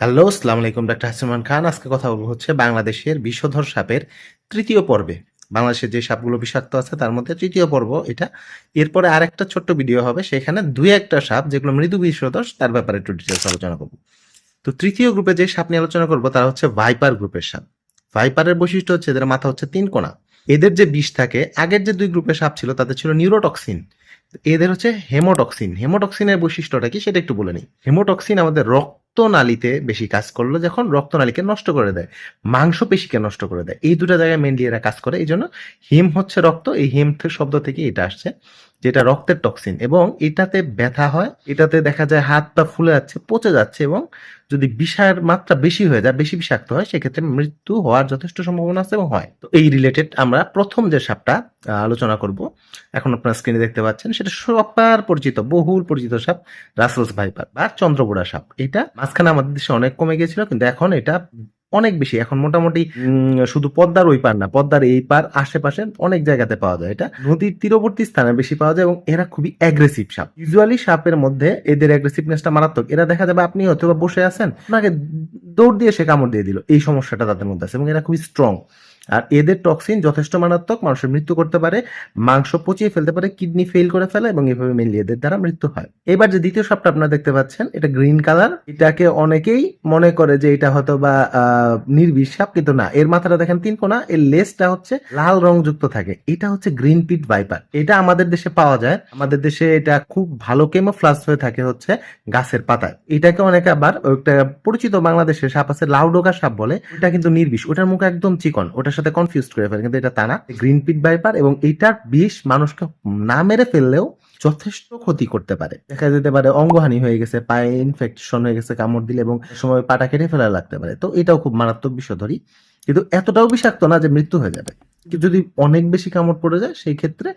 Hello, আসসালামু আলাইকুম doctor হাসিমান খান। আজকে কথা বলব হচ্ছে বাংলাদেশের বিষধর সাপের তৃতীয় পর্বে। বাংলাদেশের যে সাপগুলো বিষাক্ত আছে, তার মধ্যে তৃতীয় পর্ব এটা। এরপরে আর একটা ছোট্ট ভিডিও হবে, সেখানে দুই একটা সাপ, যেগুলো মৃদু বিষধর, তার ব্যাপারে একটু ডিটেলস আলোচনা করব। তো তৃতীয় গ্রুপে যে সাপ নিয়ে আলোচনা করব, তারা হচ্ছে ভাইপার গ্রুপের সাপ। ভাইপারের বৈশিষ্ট্য হচ্ছে এদের মাথা হচ্ছে তিন কোণা। এদের যে বিষ থাকে, আগের যে দুই গ্রুপের সাপ ছিল, তাদের ছিল নিউরোটক্সিন। এদের হচ্ছে হেমোটক্সিন। হেমোটক্সিনের বৈশিষ্ট্যটা কি, সেটা একটু বলে নিই। হেমোটক্সিন আমাদের রক্তনালীতে বেশি কাজ করল যখন রক্তনালীকে নষ্ট করে দেয়, মাংসপেশিকে নষ্ট করে দেয়। এই দুটো জায়গায় মেনলি এরা কাজ করে, এই জন্য হিম হচ্ছে রক্ত, এই হিম শব্দ থেকে এটা আসছে, যেটা রক্তের টক্সিন এবং এটাতে ব্যথা হয়, এটাতে দেখা যায় হাত পা ফুলে যাচ্ছে, পচে যাচ্ছে, এবং যদি বিষার মাত্রা বেশি হয়ে যায়, বেশি বিষাক্ত হয়, সেক্ষেত্রে মৃত্যু হওয়ার যথেষ্ট সম্ভাবনা আছে এবং হয়। তো এই রিলেটেড আমরা প্রথম যে সাপটা আলোচনা করব, এখন আপনার স্ক্রিনে দেখতে পাচ্ছেন, সেটা সবার পরিচিত, বহুল পরিচিত সাপ, রাসেলস ভাইপার বা চন্দ্রপুরা সাপ। এটা মাঝখানে আমাদের দেশে অনেক কমে গেছিল কিন্তু এখন এটা অনেক বেশি। এখন মোটামুটি শুধু পদ্মার ওই পার না, পদ্মার এই পার আশেপাশে অনেক জায়গাতে পাওয়া যায়। এটা নদীর তীরবর্তী স্থানে বেশি পাওয়া যায় এবং এরা খুবই অ্যাগ্রেসিভ সাপ। ইউজুয়ালি সাপের মধ্যে এদের অ্যাগ্রেসিভনেসটা মারাত্মক। এরা দেখা যাবে আপনি হয়তো বসে আছেন আপনাকে দৌড় দিয়ে সে কামড় দিয়ে দিল। এই সমস্যাটা তাদের মধ্যে আছে এবং এরা খুবই স্ট্রং আর এদের টক্সিন যথেষ্ট মারাত্মক, মানুষের মৃত্যু করতে পারে, মাংস পচিয়ে ফেলতে পারে কিডনি ফেল করে ফেলে এবং এভাবে মেনলি এদের দ্বারা মৃত্যু হয়। এবার যে দ্বিতীয় সাপটা আপনারা দেখতে পাচ্ছেন, এটা গ্রিন কালার এটাকে অনেকেই মনে করে যে এটা হয়তো বা নির্বিষ সাপ কিন্তু না। এর মাথাটা দেখেন তিন কোনা, এর লেজটা হচ্ছে লাল রং যুক্ত থাকে। এটা হচ্ছে গ্রিন পিট ভাইপার এটা আমাদের দেশে পাওয়া যায়। আমাদের দেশে এটা খুব ভালো কেমোফ্লাস হয়ে থাকে হচ্ছে গাছের পাতায়। এটাকে অনেকে আবার, একটা পরিচিত বাংলাদেশের সাপ আছে, লাউডোগা সাপ বলে। এটা কিন্তু নির্বিষ। ওটার মুখ একদম চিকন। ওটার সাথে কনফিউজ করে ফেলে, কিন্তু এটা তা না। গ্রিন পিট ভাইপার এবং এটার বিষ মানুষকে না মেরে ফেললেও যথেষ্ট ক্ষতি করতে পারে। দেখা যেতে পারে অঙ্গহানি হয়ে গেছে, পায়ে ইনফেকশন হয়ে গেছে, কামড় দিলে এবং সময় পাটা কেটে ফেলা লাগতে পারে। তো এটাও খুব মারাত্মক বিষধরী কিন্তু এতটাও বিষাক্ত না যে মৃত্যু হয়ে যাবে। যদি অনেক বেশি কামড় পড়ে যায়, সেই ক্ষেত্রে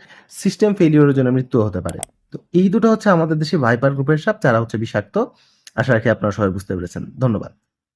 সিস্টেম ফেলিওরের জন্য মৃত্যু হতে পারে। তো এই দুটো হচ্ছে আমাদের দেশে ভাইপার গ্রুপের সাপ, যারা হচ্ছে বিষাক্ত। আশা রাখি আপনারা সবাই বুঝতে পেরেছেন। ধন্যবাদ।